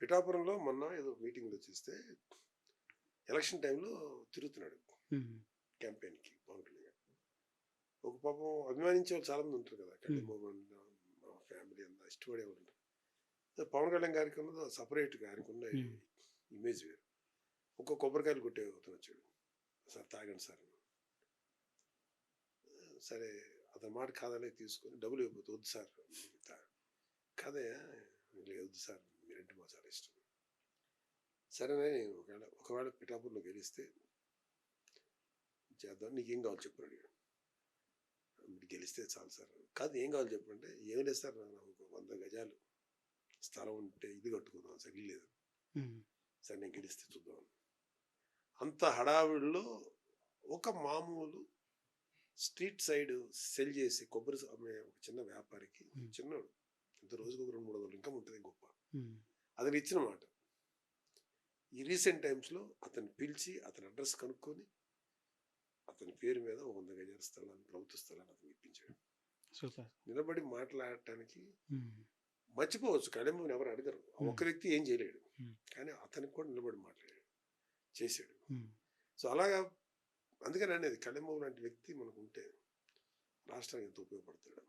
పిఠాపురంలో మొన్న ఏదో మీటింగ్లో చూస్తే ఎలక్షన్ టైంలో తిరుగుతున్నాడు క్యాంపెయిన్కి పవన్ కళ్యాణ్. ఒక పాపం అభిమానించే వాళ్ళు చాలా మంది ఉంటారు కదా కళ్యాణ్ మా ఫ్యామిలీ అంతా ఇష్టపడే వాళ్ళు ఉంటారు పవన్ కళ్యాణ్ గారికి ఉన్నది సపరేట్గా ఆయనకు ఉన్న. ఇమేజ్ వేరు ఒక్క కొబ్బరికాయలు కొట్టే అతను వచ్చాడు సార్ తాగండి సార్. సరే అతని మాట కాదనే తీసుకొని డబ్బులు ఇవ్వకపోతే వద్దు సార్ కాదయ్యా లేదు సార్ మీరంటే మాకు చాలా ఇష్టం. సరేనే నేను ఒకవేళ ఒకవేళ పిఠాపూర్లో గెలిస్తే చేద్దాం. నీకేం కావాలి చెప్పు అని అడిగాడు. మీరు గెలిస్తే చాలు సార్. కాదు ఏం కావాలి చెప్పంటే ఏం లేదు సార్ నాకు వంద గజాలు స్థలం ఉంటే ఇది కట్టుకుందాం సార్ లేదు. సరే నేను గెలిస్తే చూద్దాం. అంత హడావిడిలో ఒక మామూలు స్ట్రీట్ సైడ్ సెల్ చేసి కొబ్బరి అమ్మే ఒక చిన్న వ్యాపారికి. చిన్నోడు ఇంత రోజుకు ఒక రెండు మూడు వందలు అతను ఇచ్చిన మాట ఈ రీసెంట్ టైమ్స్లో అతన్ని పిలిచి అతని అడ్రస్ కనుక్కొని అతని పేరు మీద ఒక వంద గజాల స్థలాన్ని ప్రభుత్వ స్థలాన్ని అతను ఇప్పించాడు. నిలబడి మాట్లాడటానికి మర్చిపోవచ్చు కళ్యాణ్ ఎవరు అడగరు. ఆ ఒక్క వ్యక్తి ఏం చేయలేడు. కానీ అతనికి కూడా నిలబడి మాట్లాడాడు చేశాడు. సో అలాగా అందుకని అనేది కళ్యాణ్ లాంటి వ్యక్తి మనకు ఉంటే రాష్ట్రానికి ఎంతో ఉపయోగపడతాడు.